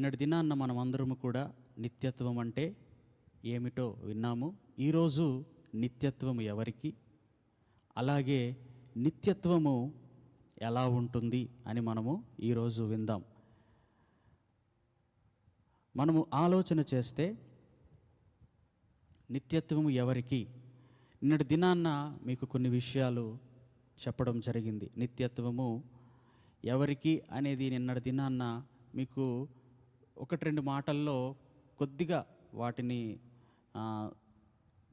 నిన్నటి దినాన్న మనం అందరము కూడా నిత్యత్వం అంటే ఏమిటో విన్నాము. ఈరోజు నిత్యత్వము ఎవరికి? అలాగే నిత్యత్వము ఎలా ఉంటుంది అని మనము ఈరోజు విందాం. మనము ఆలోచన చేస్తే నిత్యత్వము ఎవరికి? నిన్నటి దినాన్న మీకు కొన్ని విషయాలు చెప్పడం జరిగింది. నిత్యత్వము ఎవరికి అనేది నిన్నటి దినాన్న మీకు ఒకటి రెండు మాటల్లో కొద్దిగా వాటిని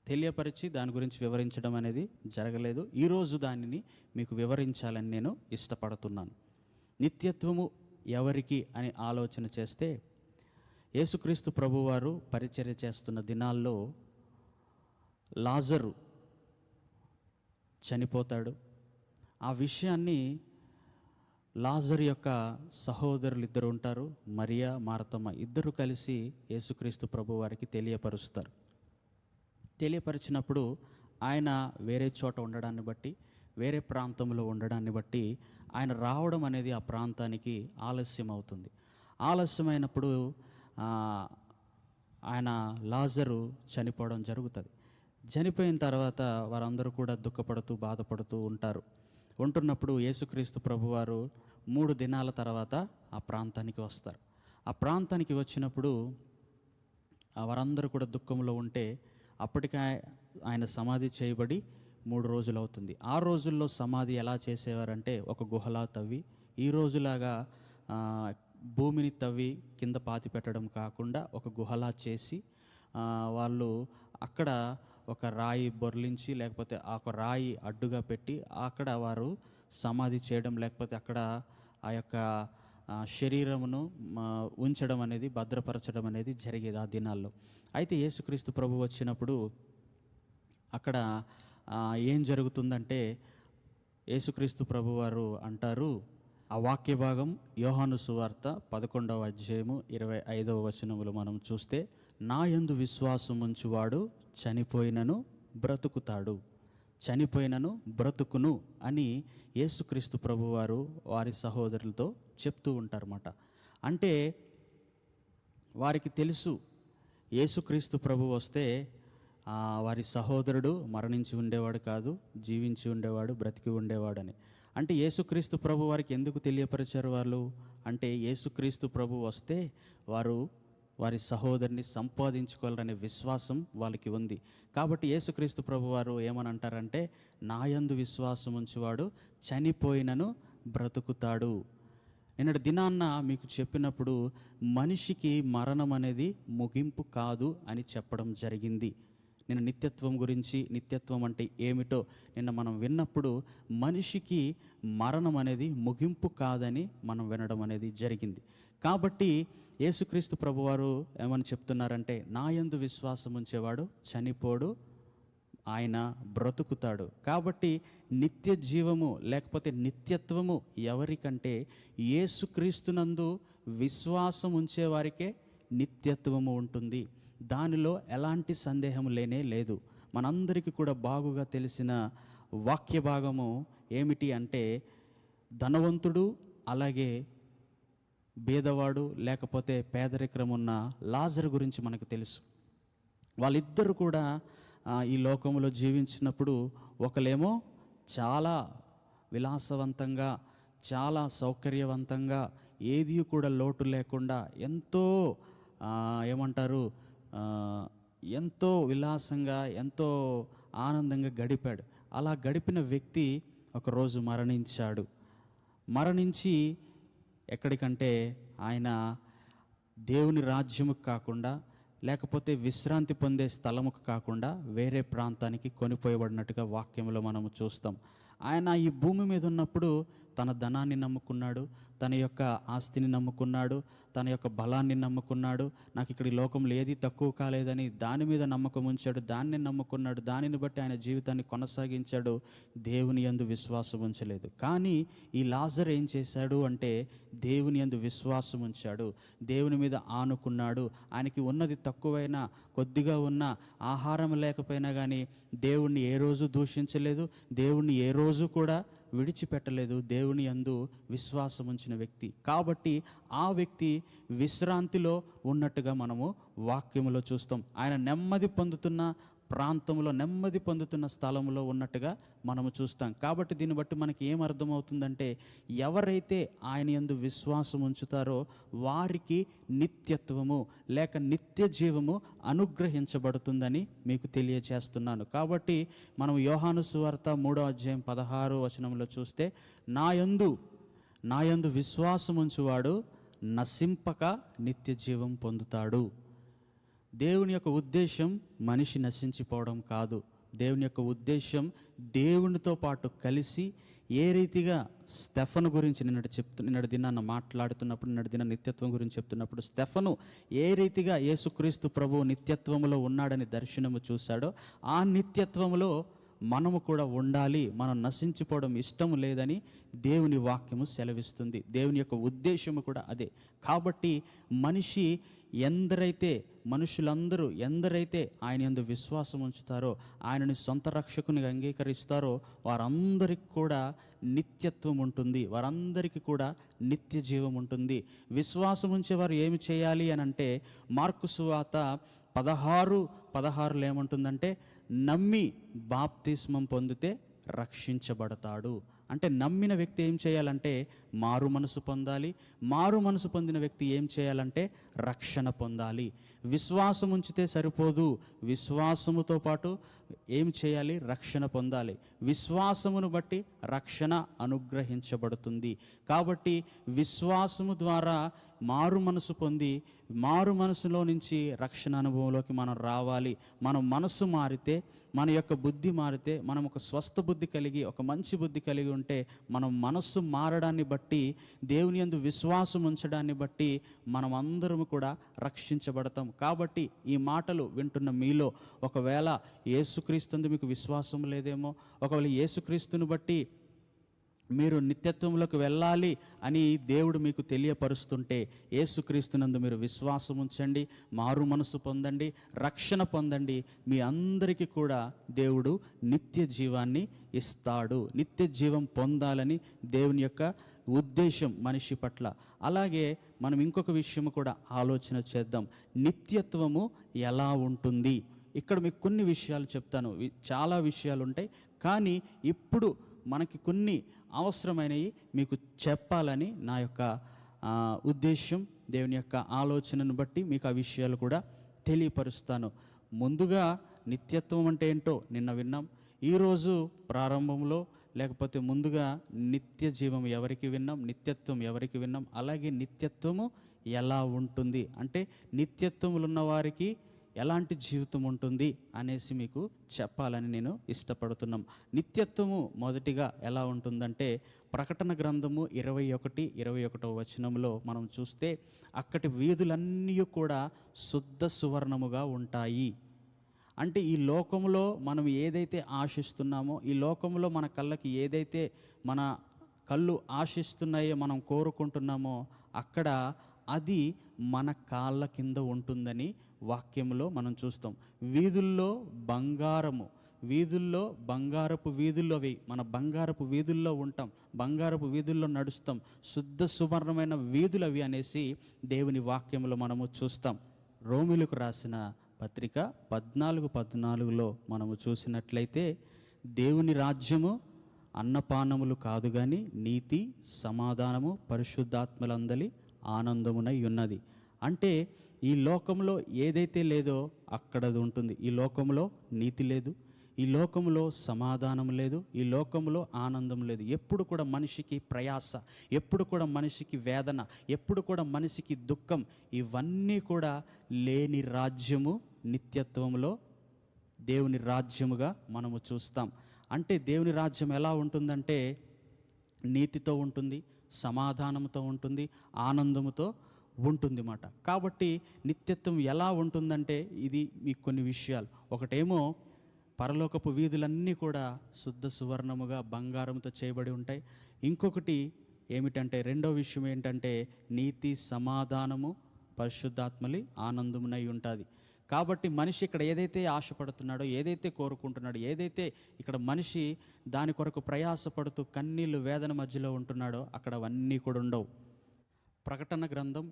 తెలియపరిచి దాని గురించి వివరించడం అనేది జరగలేదు. ఈరోజు దానిని మీకు వివరించాలని నేను ఇష్టపడుతున్నాను. నిత్యత్వము ఎవరికి అని ఆలోచన చేస్తే యేసుక్రీస్తు ప్రభువారు పరిచర్య చేస్తున్న దినాల్లో లాజరు చనిపోతాడు. ఆ విషయాన్ని లాజర్ యొక్క సహోదరులు ఇద్దరు ఉంటారు. మరియా మారతమ్మ ఇద్దరు కలిసి యేసుక్రీస్తు ప్రభు వారికి తెలియపరుస్తారు. తెలియపరిచినప్పుడు ఆయన వేరే చోట ఉండడాన్ని బట్టి వేరే ప్రాంతంలో ఉండడాన్ని బట్టి ఆయన రావడం అనేది ఆ ప్రాంతానికి ఆలస్యం అవుతుంది ఆలస్యమైనప్పుడు ఆయన లాజరు చనిపోవడం జరుగుతుంది. చనిపోయిన తర్వాత వారందరూ కూడా దుఃఖపడుతూ బాధపడుతూ ఉంటారు. ఉంటున్నప్పుడు యేసుక్రీస్తు ప్రభువారు మూడు దినాల తర్వాత ఆ ప్రాంతానికి వస్తారు. ఆ ప్రాంతానికి వచ్చినప్పుడు వారందరూ కూడా దుఃఖంలో ఉంటే అప్పటికే ఆయన సమాధి చేయబడి మూడు రోజులు అవుతుంది. ఆ రోజుల్లో సమాధి ఎలా చేసేవారంటే ఒక గుహలా తవ్వి ఈ రోజులాగా భూమిని తవ్వి కింద పాతి పెట్టడం కాకుండా ఒక గుహలా చేసి వాళ్ళు అక్కడ ఒక రాయి బొర్లించి లేకపోతే ఆ ఒక రాయి అడ్డుగా పెట్టి అక్కడ వారు సమాధి చేయడం లేకపోతే అక్కడ ఆ యొక్క శరీరమును ఉంచడం అనేది భద్రపరచడం అనేది జరిగేది ఆ దినాల్లో. అయితే యేసుక్రీస్తు ప్రభు వచ్చినప్పుడు అక్కడ ఏం జరుగుతుందంటే యేసుక్రీస్తు ప్రభువారు అంటారు ఆ వాక్య భాగం యోహాను సువార్త పదకొండవ అధ్యాయము ఇరవై ఐదవ వచనములు మనం చూస్తే నా యందు విశ్వాసం ఉంచువాడు చనిపోయినను బ్రతుకుతాడు. చనిపోయినను బ్రతుకును అని యేసుక్రీస్తు ప్రభువారు వారి సహోదరులతో చెప్తూ ఉంటారన్నమాట. అంటే వారికి తెలుసు యేసుక్రీస్తు ప్రభు వస్తే వారి సహోదరుడు మరణించి ఉండేవాడు కాదు జీవించి ఉండేవాడు బ్రతికి ఉండేవాడని. అంటే యేసుక్రీస్తు ప్రభు వారికి ఎందుకు తెలియపరిచారు వాళ్ళు? అంటే యేసుక్రీస్తు ప్రభు వస్తే వారు వారి సహోదరిని సంపాదించుకోవాలనే విశ్వాసం వాళ్ళకి ఉంది. కాబట్టి యేసుక్రీస్తు ప్రభు వారు ఏమని అంటారంటే నాయందు విశ్వాసం ఉంచేవాడు చనిపోయినను బ్రతుకుతాడు. నిన్నటి దినాన్న మీకు చెప్పినప్పుడు మనిషికి మరణం అనేది ముగింపు కాదు అని చెప్పడం జరిగింది. నేను నిత్యత్వం గురించి నిత్యత్వం అంటే ఏమిటో నిన్న మనం విన్నప్పుడు మనిషికి మరణం అనేది ముగింపు కాదని మనం వినడం అనేది జరిగింది. కాబట్టి యేసుక్రీస్తు ప్రభువారు ఏమని చెప్తున్నారంటే నాయందు విశ్వాసం ఉంచేవాడు చనిపోడు ఆయన బ్రతుకుతాడు. కాబట్టి నిత్య జీవము లేకపోతే నిత్యత్వము ఎవరికంటే యేసుక్రీస్తునందు విశ్వాసం ఉంచేవారికే నిత్యత్వము ఉంటుంది. దానిలో ఎలాంటి సందేహం లేనే లేదు. మనందరికీ కూడా బాగుగా తెలిసిన వాక్య భాగము ఏమిటి అంటే ధనవంతుడు అలాగే బీదవాడు లేకపోతే పేదరికం ఉన్న లాజర్ గురించి మనకు తెలుసు. వాళ్ళిద్దరు కూడా ఈ లోకంలో జీవించినప్పుడు ఒకలేమో చాలా విలాసవంతంగా చాలా సౌకర్యవంతంగా ఏది కూడా లోటు లేకుండా ఎంతో ఏమంటారు ఎంతో విలాసంగా ఎంతో ఆనందంగా గడిపాడు. అలా గడిపిన వ్యక్తి ఒకరోజు మరణించాడు. మరణించి ఎక్కడికంటే ఆయన దేవుని రాజ్యముకు కాకుండా లేకపోతే విశ్రాంతి పొందే స్థలముకు కాకుండా వేరే ప్రాంతానికి కొనిపోయబడినట్టుగా వాక్యంలో మనము చూస్తాం. ఆయన ఈ భూమి మీద ఉన్నప్పుడు తన ధనాన్ని నమ్ముకున్నాడు తన యొక్క ఆస్తిని నమ్ముకున్నాడు తన యొక్క బలాన్ని నమ్ముకున్నాడు. నాకు ఇక్కడ ఈ లోకంలో ఏది తక్కువ కాలేదని దాని మీద నమ్మకం ఉంచాడు దాన్ని నమ్ముకున్నాడు దానిని బట్టి ఆయన జీవితాన్ని కొనసాగించాడు. దేవుని యందు విశ్వాసం ఉంచలేదు. కానీ ఈ లాజర్ ఏం చేశాడు అంటే దేవుని యందు విశ్వాసం ఉంచాడు. దేవుని మీద ఆనుకున్నాడు. ఆయనకి ఉన్నది తక్కువైనా కొద్దిగా ఉన్న ఆహారం లేకపోయినా కానీ దేవుణ్ణి ఏ రోజు దూషించలేదు. దేవుణ్ణి ఏ రోజు కూడా విడిచిపెట్టలేదు దేవుని యందు విశ్వాసం ఉంచిన వ్యక్తి. కాబట్టి ఆ వ్యక్తి విశ్రాంతిలో ఉన్నట్టుగా మనము వాక్యములో చూస్తాం. ఆయన నెమ్మది పొందుతున్న ప్రాంతంలో నెమ్మది పొందుతున్న స్థలంలో ఉన్నట్టుగా మనము చూస్తాం. కాబట్టి దీన్ని బట్టి మనకి ఏం అర్థమవుతుందంటే ఎవరైతే ఆయన ఎందు విశ్వాసం ఉంచుతారో వారికి నిత్యత్వము లేక నిత్య జీవము అనుగ్రహించబడుతుందని మీకు తెలియచేస్తున్నాను. కాబట్టి మనం యోహాను సువార్త మూడో అధ్యాయం పదహారు వచనంలో చూస్తే నా యందు నా యందు విశ్వాసం ఉంచువాడు నశింపక నిత్య జీవం పొందుతాడు. దేవుని యొక్క ఉద్దేశం మనిషి నశించిపోవడం కాదు. దేవుని యొక్క ఉద్దేశం దేవునితో పాటు కలిసి ఏ రీతిగా స్టెఫను గురించి నిన్నటి చెప్తు నిన్నటి దినాన్న మాట్లాడుతున్నప్పుడు నిన్నటి దిన నిత్యత్వం గురించి చెప్తున్నప్పుడు స్టెఫను ఏ రీతిగా యేసుక్రీస్తు ప్రభువు నిత్యత్వములో ఉన్నాడని దర్శనము చూశాడో ఆ నిత్యత్వములో మనము కూడా ఉండాలి మనం నశించిపోవడం ఇష్టం లేదని దేవుని వాక్యము సెలవిస్తుంది. దేవుని యొక్క ఉద్దేశము కూడా అదే. కాబట్టి మనిషి ఎందరైతే మనుషులందరూ ఎందరైతే ఆయన ఎందు విశ్వాసం ఉంచుతారో ఆయనని సొంత రక్షకునిగా అంగీకరిస్తారో వారందరికి కూడా నిత్యత్వం ఉంటుంది. వారందరికీ కూడా నిత్య జీవం ఉంటుంది. విశ్వాసం ఉంచే వారు ఏమి చేయాలి అని అంటే మార్కు సువాత పదహారు పదహారులో ఏముంటుందంటే నమ్మి బాప్తిస్మం పొందితే రక్షించబడతాడు. అంటే నమ్మిన వ్యక్తి ఏం చేయాలంటే మారు మనసు పొందాలి. మారు మనసు పొందిన వ్యక్తి ఏం చేయాలంటే రక్షణ పొందాలి. విశ్వాసం ఉంచితే సరిపోదు. విశ్వాసముతో పాటు ఏం చేయాలి? రక్షణ పొందాలి. విశ్వాసమును బట్టి రక్షణ అనుగ్రహించబడుతుంది. కాబట్టి విశ్వాసము ద్వారా మారు మనసు పొంది మారు మనసులో నుంచి రక్షణ అనుభవంలోకి మనం రావాలి. మన మనసు మారితే మన యొక్క బుద్ధి మారితే మనం ఒక స్వస్థ బుద్ధి కలిగి ఒక మంచి బుద్ధి కలిగి ఉంటే మనం మనస్సు మారడాన్ని బట్టి దేవుని యందు విశ్వాసం ఉంచడాన్ని బట్టి మనం అందరం కూడా రక్షించబడతాం. కాబట్టి ఈ మాటలు వింటున్న మీలో ఒకవేళ యేసుక్రీస్తు మీకు విశ్వాసం లేదేమో ఒకవేళ యేసుక్రీస్తుని బట్టి మీరు నిత్యత్వంలోకి వెళ్ళాలి అని దేవుడు మీకు తెలియపరుస్తుంటే ఏసుక్రీస్తునందు మీరు విశ్వాసం ఉంచండి మారు మనసు పొందండి రక్షణ పొందండి. మీ అందరికీ కూడా దేవుడు నిత్య జీవాన్ని ఇస్తాడు. నిత్య జీవం పొందాలని దేవుని యొక్క ఉద్దేశం మనిషి పట్ల. అలాగే మనం ఇంకొక విషయం కూడా ఆలోచన చేద్దాం. నిత్యత్వము ఎలా ఉంటుంది? ఇక్కడ మీకు కొన్ని విషయాలు చెప్తాను. చాలా విషయాలు ఉంటాయి కానీ ఇప్పుడు మనకి కొన్ని అవసరమైనవి మీకు చెప్పాలని నా యొక్క ఉద్దేశ్యం ఉద్దేశం దేవుని యొక్క ఆలోచనను బట్టి మీకు ఆ విషయాలు కూడా తెలియపరుస్తాను. ముందుగా నిత్యత్వం అంటే ఏంటో నిన్న విన్నాం. ఈరోజు ప్రారంభంలో లేకపోతే ముందుగా నిత్య జీవం ఎవరికి విన్నాం? నిత్యత్వం ఎవరికి విన్నాం? అలాగే నిత్యత్వము ఎలా ఉంటుంది? అంటే నిత్యత్వములు ఉన్న వారికి ఎలాంటి జీవితం ఉంటుంది అనేసి మీకు చెప్పాలని నేను ఇష్టపడుతున్నాం. నిత్యత్వము మొదటిగా ఎలా ఉంటుందంటే ప్రకటన గ్రంథము ఇరవై ఒకటి ఇరవై ఒకటో వచనంలో మనం చూస్తే అక్కడి వీధులన్నీ కూడా శుద్ధ సువర్ణముగా ఉంటాయి. అంటే ఈ లోకంలో మనం ఏదైతే ఆశిస్తున్నామో ఈ లోకంలో మన కళ్ళకి ఏదైతే మన కళ్ళు ఆశిస్తున్నాయో మనం కోరుకుంటున్నామో అక్కడ అది మన కాళ్ళ కింద ఉంటుందని వాక్యంలో మనం చూస్తాం. వీధుల్లో బంగారము వీధుల్లో బంగారపు వీధుల్లో అవి. మన బంగారపు వీధుల్లో ఉంటాం బంగారపు వీధుల్లో నడుస్తాం. శుద్ధ సువర్ణమైన వీధులవి అనేసి దేవుని వాక్యంలో మనము చూస్తాం. రోమిలకు రాసిన పత్రిక పద్నాలుగు పద్నాలుగులో మనము చూసినట్లయితే దేవుని రాజ్యము అన్నపానములు కాదు కానీ నీతి సమాధానము పరిశుద్ధాత్మలందలి ఆనందమునై ఉన్నది. అంటే ఈ లోకంలో ఏదైతే లేదో అక్కడది ఉంటుంది. ఈ లోకంలో నీతి లేదు. ఈ లోకంలో సమాధానం లేదు. ఈ లోకంలో ఆనందం లేదు. ఎప్పుడు కూడా మనిషికి ప్రయాస ఎప్పుడు కూడా మనిషికి వేదన ఎప్పుడు కూడా మనిషికి దుఃఖం ఇవన్నీ కూడా లేని రాజ్యము నిత్యత్వంలో దేవుని రాజ్యముగా మనము చూస్తాం. అంటే దేవుని రాజ్యం ఎలా ఉంటుందంటే నీతితో ఉంటుంది సమాధానంతో ఉంటుంది ఆనందముతో ఉంటుంది మాట కాబట్టి నిత్యత్వం ఎలా ఉంటుందంటే ఇది మీకు కొన్ని విషయాలు. ఒకటేమో పరలోకపు వీధులన్నీ కూడా శుద్ధ సువర్ణముగా బంగారంతో చేయబడి ఉంటాయి. ఇంకొకటి ఏమిటంటే రెండో విషయం ఏంటంటే నీతి సమాధానము పరిశుద్ధాత్మలి ఆనందమునై ఉంటుంది. కాబట్టి మనిషి ఇక్కడ ఏదైతే ఆశపడుతున్నాడో ఏదైతే కోరుకుంటున్నాడో ఏదైతే ఇక్కడ మనిషి దాని కొరకు ప్రయాసపడుతూ కన్నీళ్ళు వేదన మధ్యలో ఉంటున్నాడో అక్కడ అవన్నీ కూడా ఉండవు. ప్రకటన గ్రంథం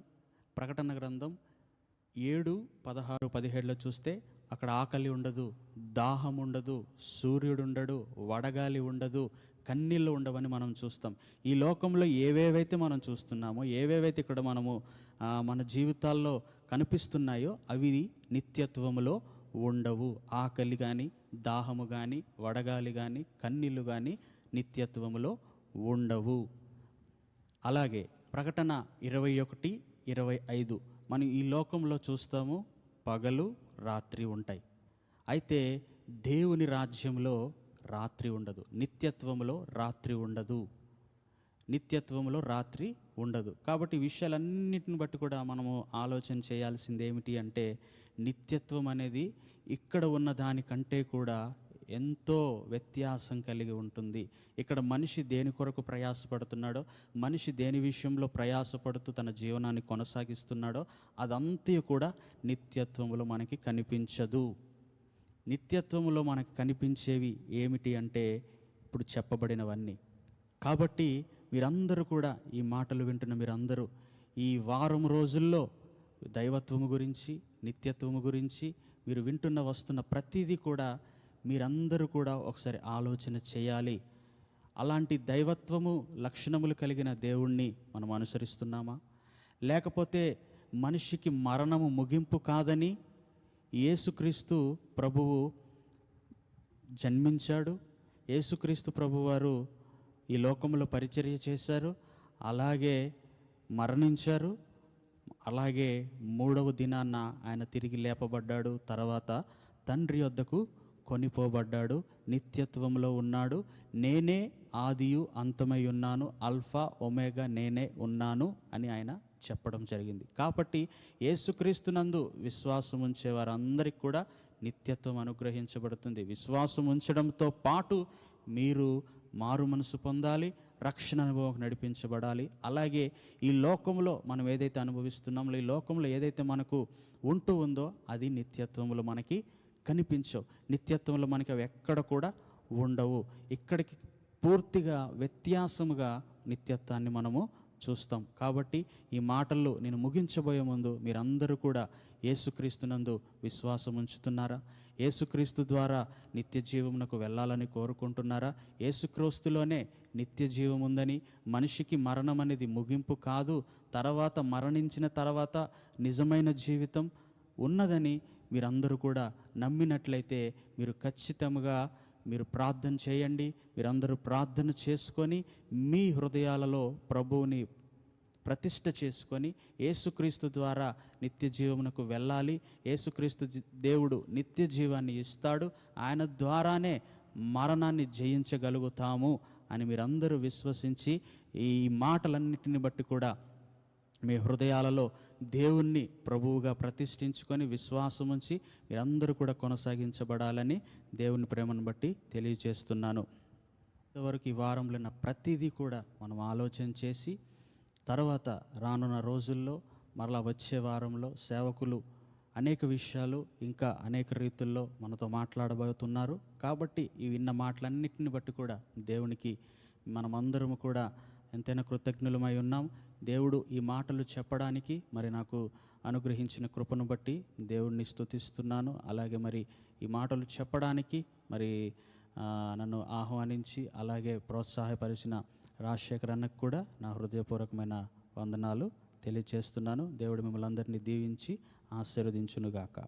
ప్రకటన గ్రంథం ఏడు పదహారు పదిహేడులో చూస్తే అక్కడ ఆకలి ఉండదు దాహం ఉండదు సూర్యుడు ఉండడు వడగాలి ఉండదు కన్నీళ్ళు ఉండవని మనం చూస్తాం. ఈ లోకంలో ఏవేవైతే మనం చూస్తున్నామో ఏవేవైతే ఇక్కడ మనము మన జీవితాల్లో కనిపిస్తున్నాయో అవి నిత్యత్వములో ఉండవు. ఆకలి కానీ దాహము కానీ వడగాలి కానీ కన్నీళ్ళు కానీ నిత్యత్వములో ఉండవు. అలాగే ప్రకటన ఇరవై ఒకటి ఇరవై ఐదు. మనం ఈ లోకంలో చూస్తాము పగలు రాత్రి ఉంటాయి. అయితే దేవుని రాజ్యంలో రాత్రి ఉండదు. నిత్యత్వంలో రాత్రి ఉండదు. నిత్యత్వంలో రాత్రి ఉండదు. కాబట్టి విషయాలన్నిటిని బట్టి కూడా మనము ఆలోచన చేయాల్సింది ఏమిటి అంటే నిత్యత్వం అనేది ఇక్కడ ఉన్న దానికంటే కూడా ఎంతో వ్యత్యాసం కలిగి ఉంటుంది. ఇక్కడ మనిషి దేని కొరకు ప్రయాసపడుతున్నాడో మనిషి దేని విషయంలో ప్రయాసపడుతూ తన జీవనాన్ని కొనసాగిస్తున్నాడో అదంతా కూడా నిత్యత్వంలో మనకి కనిపించదు. నిత్యత్వంలో మనకు కనిపించేవి ఏమిటి అంటే ఇప్పుడు చెప్పబడినవన్నీ. కాబట్టి మీరందరూ కూడా ఈ మాటలు వింటున్న మీరందరూ ఈ వారం రోజుల్లో దైవత్వము గురించి నిత్యత్వము గురించి మీరు వింటున్న వస్తున్న ప్రతిదీ కూడా మీరందరూ కూడా ఒకసారి ఆలోచన చేయాలి. అలాంటి దైవత్వము లక్షణములు కలిగిన దేవుణ్ణి మనం అనుసరిస్తున్నామా? లేకపోతే మనిషికి మరణము ముగింపు కాదని యేసుక్రీస్తు ప్రభువు జన్మించాడు. యేసుక్రీస్తు ప్రభువారు ఈ లోకంలో పరిచర్య చేశారు. అలాగే మరణించారు. అలాగే మూడవ దినాన్న ఆయన తిరిగి లేపబడ్డాడు. తర్వాత తండ్రి వద్దకు కొనిపోబడ్డాడు నిత్యత్వంలో ఉన్నాడు. నేనే ఆదియు అంతమై ఉన్నాను అల్ఫా ఒమేగా నేనే ఉన్నాను అని ఆయన చెప్పడం జరిగింది. కాబట్టి యేసుక్రీస్తునందు విశ్వాసం ఉంచే వారందరికీ కూడా నిత్యత్వం అనుగ్రహించబడుతుంది. విశ్వాసం ఉంచడంతో పాటు మీరు మారు మనసు పొందాలి రక్షణ అనుభవం నడిపించబడాలి. అలాగే ఈ లోకంలో మనం ఏదైతే అనుభవిస్తున్నామో ఈ లోకంలో ఏదైతే మనకు ఉంటూ ఉందో అది నిత్యత్వంలో మనకి కనిపించవు. నిత్యత్వంలో మనకి అవి ఎక్కడ కూడా ఉండవు. ఇక్కడికి పూర్తిగా వ్యత్యాసముగా నిత్యత్వాన్ని మనము చూస్తాం. కాబట్టి ఈ మాటల్లో నేను ముగించబోయే ముందు మీరందరూ కూడా యేసుక్రీస్తునందు విశ్వాసం ఉంచుతున్నారా? యేసుక్రీస్తు ద్వారా నిత్య జీవమునకు వెళ్ళాలని కోరుకుంటున్నారా? యేసుక్రీస్తులోనే నిత్య జీవం ఉందని మనిషికి మరణం అనేది ముగింపు కాదు. తర్వాత మరణించిన తర్వాత నిజమైన జీవితం ఉన్నదని మీరందరూ కూడా నమ్మినట్లయితే మీరు ఖచ్చితంగా మీరు ప్రార్థన చేయండి మీరందరూ ప్రార్థన చేసుకొని మీ హృదయాలలో ప్రభువుని ప్రతిష్ట చేసుకొని యేసుక్రీస్తు ద్వారా నిత్య జీవమునకు వెళ్ళాలి. యేసుక్రీస్తు దేవుడు నిత్య జీవాన్ని ఇస్తాడు. ఆయన ద్వారానే మరణాన్ని జయించగలుగుతాము అని మీరందరూ విశ్వసించి ఈ మాటలన్నిటిని బట్టి కూడా మీ హృదయాలలో దేవుణ్ణి ప్రభువుగా ప్రతిష్ఠించుకొని విశ్వాసం ఉంచి మీరందరూ కూడా కొనసాగించబడాలని దేవుని ప్రేమను బట్టి తెలియజేస్తున్నాను. ఇంతవరకు ఈ వారంలో ఉన్న ప్రతిదీ కూడా మనం ఆలోచన చేసి తర్వాత రానున్న రోజుల్లో మరలా వచ్చే వారంలో సేవకులు అనేక విషయాలు ఇంకా అనేక రీతుల్లో మనతో మాట్లాడబోతున్నారు. కాబట్టి ఈ విన్న మాటలన్నిటిని బట్టి కూడా దేవునికి మనమందరము కూడా ఎంతైనా కృతజ్ఞులమై ఉన్నాం. దేవుడు ఈ మాటలు చెప్పడానికి మరి నాకు అనుగ్రహించిన కృపను బట్టి దేవుడిని స్తుతిస్తున్నాను. అలాగే మరి ఈ మాటలు చెప్పడానికి మరి నన్ను ఆహ్వానించి అలాగే ప్రోత్సాహపరిచిన రాజశేఖర్ అన్నకు కూడా నా హృదయపూర్వకమైన వందనాలు తెలియచేస్తున్నాను. దేవుడు మిమ్మల్ని అందరినీ దీవించి ఆశీర్వదించునుగాక.